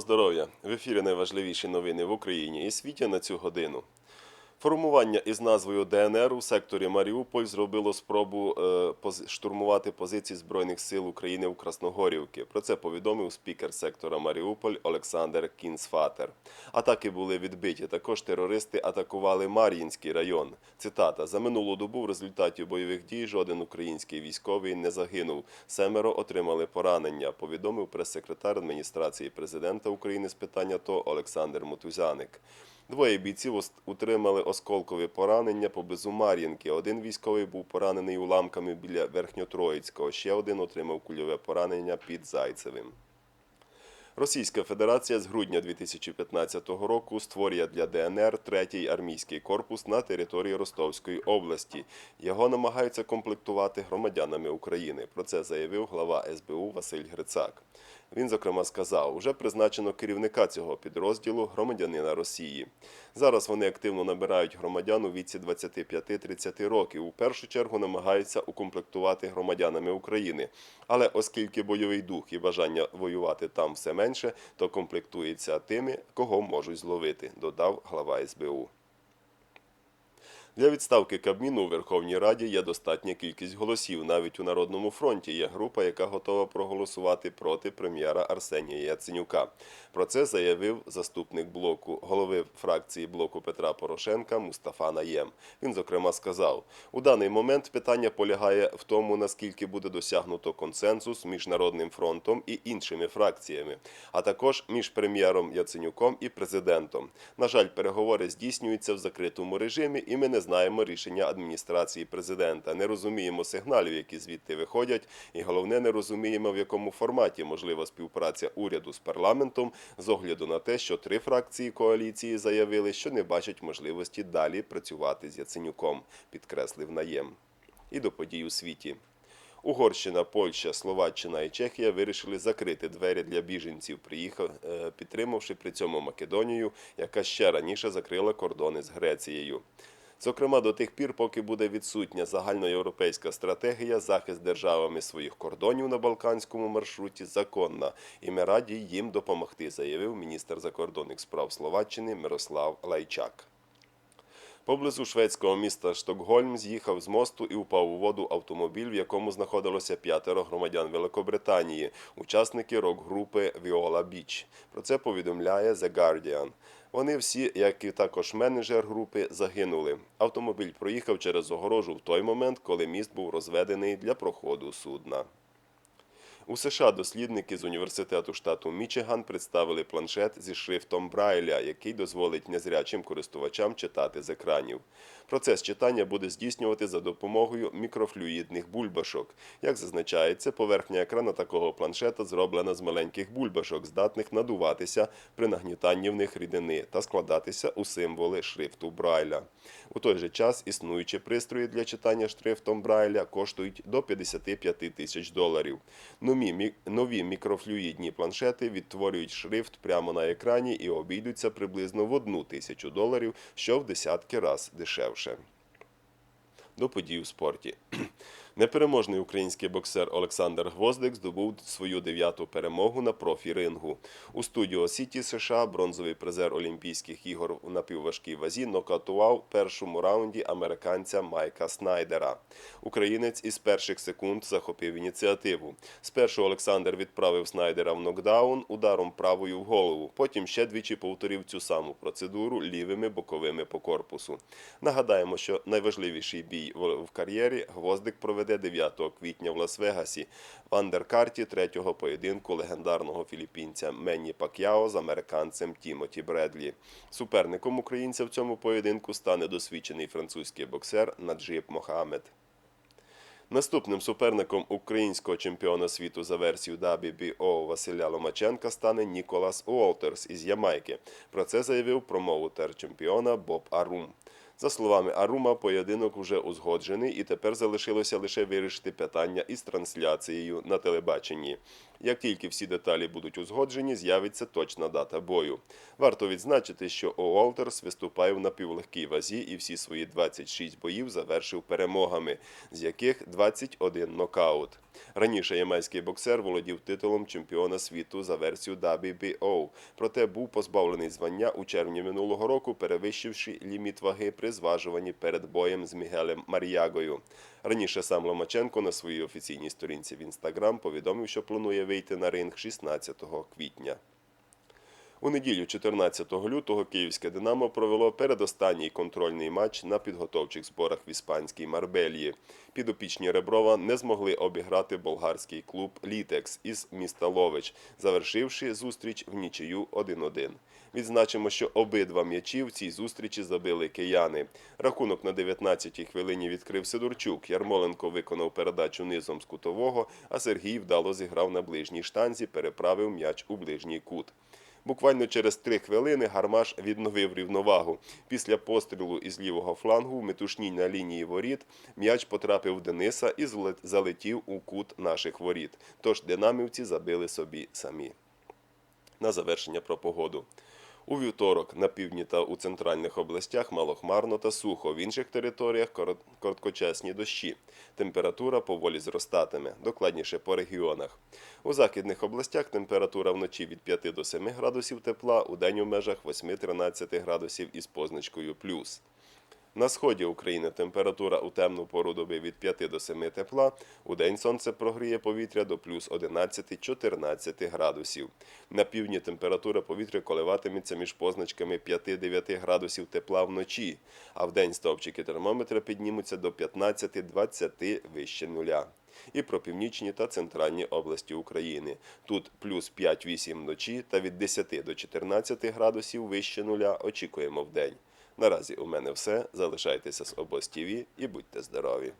Здоров'я! В ефірі найважливіші новини в Україні і світі на цю годину. Формування із назвою ДНР у секторі Маріуполь зробило спробу е, штурмувати позиції Збройних сил України у Красногорівці. Про це повідомив спікер сектора Маріуполь Олександр Кінцфатер. Атаки були відбиті. Також терористи атакували Мар'їнський район. Цитата: за минулу добу в результаті бойових дій жоден український військовий не загинув. Семеро отримали поранення. Повідомив прес-секретар адміністрації президента України з питання ТО Олександр Мотузяник. Двоє бійців отримали осколкові поранення поблизу Мар'їнки. Один військовий був поранений уламками біля Верхньотроїцького. Ще один отримав кульове поранення під Зайцевим. Російська Федерація з грудня 2015 року створює для ДНР третій армійський корпус на території Ростовської області. Його намагаються комплектувати громадянами України. Про це заявив глава СБУ Василь Грицак. Він, зокрема, сказав, уже призначено керівника цього підрозділу громадянина Росії. Зараз вони активно набирають громадян у віці 25-30 років. У першу чергу намагаються укомплектувати громадянами України. Але оскільки бойовий дух і бажання воювати там все менше, то комплектується тими, кого можуть зловити, додав глава СБУ. Для відставки Кабміну у Верховній Раді є достатня кількість голосів. Навіть у Народному фронті є група, яка готова проголосувати проти прем'єра Арсенія Яценюка. Про це заявив заступник блоку голови фракції блоку Петра Порошенка Мустафа Наєм. Він зокрема сказав: у даний момент питання полягає в тому, наскільки буде досягнуто консенсус між Народним фронтом і іншими фракціями, а також між прем'єром Яценюком і президентом. На жаль, переговори здійснюються в закритому режимі, і ми не знаємо рішення адміністрації президента. Не розуміємо сигналів, які звідти виходять, і головне, не розуміємо, в якому форматі можлива співпраця уряду з парламентом з огляду на те, що три фракції коаліції заявили, що не бачать можливості далі працювати з Яценюком, підкреслив наєм. І до подій у світі. Угорщина, Польща, Словаччина і Чехія вирішили закрити двері для біженців, приїхав, е, підтримавши при цьому Македонію, яка ще раніше закрила кордони з Грецією. Зокрема, до тих пір, поки буде відсутня загальноєвропейська стратегія, захист державами своїх кордонів на балканському маршруті законна, і ми раді їм допомогти, заявив міністр закордонних справ Словаччини Мирослав Лайчак. Поблизу шведського міста Штокгольм з'їхав з мосту і впав у воду автомобіль, в якому знаходилося п'ятеро громадян Великобританії, учасники рок-групи Viola Beach. Про це повідомляє The Guardian. Вони всі, як і також менеджер групи, загинули. Автомобіль проїхав через огорожу в той момент, коли міст був розведений для проходу судна. У США дослідники з університету штату Мічиган представили планшет зі шрифтом Брайля, який дозволить незрячим користувачам читати з екранів. Процес читання буде здійснювати за допомогою мікрофлюїдних бульбашок. Як зазначається, поверхня екрана такого планшета зроблена з маленьких бульбашок, здатних надуватися при нагнітанні в них рідини та складатися у символи шрифту Брайля. У той же час існуючі пристрої для читання шрифтом Брайля коштують до 55 тисяч доларів. Нові, нові мікрофлюїдні планшети відтворюють шрифт прямо на екрані і обійдуться приблизно в одну тисячу доларів, що в десятки раз дешевше. До подій у спорті. Непереможний український боксер Олександр Гвоздик здобув свою дев'яту перемогу на профі-рингу. У студіо Сіті США бронзовий призер Олімпійських ігор у напівважкій вазі нокаутував в першому раунді американця Майка Снайдера. Українець із перших секунд захопив ініціативу. Спершу Олександр відправив Снайдера в нокдаун ударом правою в голову. Потім ще двічі повторив цю саму процедуру лівими боковими по корпусу. Нагадаємо, що найважливіший бій в кар'єрі Гвоздик проведе 9 квітня в Лас-Вегасі в андеркарті третього поєдинку легендарного філіппінця Менні Пак'яо з американцем Тімоті Бредлі. Суперником українця в цьому поєдинку стане досвідчений французький боксер Наджиб Мохамед. Наступним суперником українського чемпіона світу за версією WBO Василя Ломаченка стане Ніколас Уолтерс із Ямайки. Про це заявив промоутер чемпіона Боб Арум. За словами Арума, поєдинок уже узгоджений і тепер залишилося лише вирішити питання із трансляцією на телебаченні. Як тільки всі деталі будуть узгоджені, з'явиться точна дата бою. Варто відзначити, що Уолтерс виступає в напівлегкій вазі і всі свої 26 боїв завершив перемогами, з яких 21 нокаут. Раніше ямайський боксер володів титулом чемпіона світу за версію WBO, проте був позбавлений звання у червні минулого року, перевищивши ліміт ваги при зважуванні перед боєм з Мігелем Мар'ягою. Раніше сам Ломаченко на своїй офіційній сторінці в інстаграм повідомив, що планує вийти на ринг 16 квітня. У неділю 14 лютого київське Динамо провело передостанній контрольний матч на підготовчих зборах в іспанській Марбелії. Підопічні Реброва не змогли обіграти болгарський клуб Літекс із міста Лович, завершивши зустріч в нічию 1-1. Відзначимо, що обидва м'ячі в цій зустрічі забили кияни. Рахунок на 19-й хвилині відкрив Сидорчук. Ярмоленко виконав передачу низом з кутового, а Сергій вдало зіграв на ближній штанзі, переправив м'яч у ближній кут. Буквально через три хвилини Гармаш відновив рівновагу. Після пострілу із лівого флангу в метушній на лінії воріт м'яч потрапив в Дениса і залетів у кут наших воріт. Тож динамівці забили собі самі. На завершення про погоду. У вівторок на півдні та у центральних областях малохмарно та сухо. В інших територіях корот- короткочасні дощі. Температура поволі зростатиме, докладніше по регіонах. У західних областях температура вночі від 5 до 7 градусів тепла, у день у межах 8-13 градусів із позначкою плюс. На сході України температура у темну пору доби від 5 до 7 тепла. У день сонце прогріє повітря до плюс 11-14 градусів. На півдні температура повітря коливатиметься між позначками 5-9 градусів тепла вночі, а в день стовпчики термометра піднімуться до 15-20 вище нуля. І про північні та центральні області України. Тут плюс 5-8 вночі та від 10 до 14 градусів вище нуля очікуємо в день. Наразі у мене все. Залишайтеся з обоз ТІВІ і будьте здорові!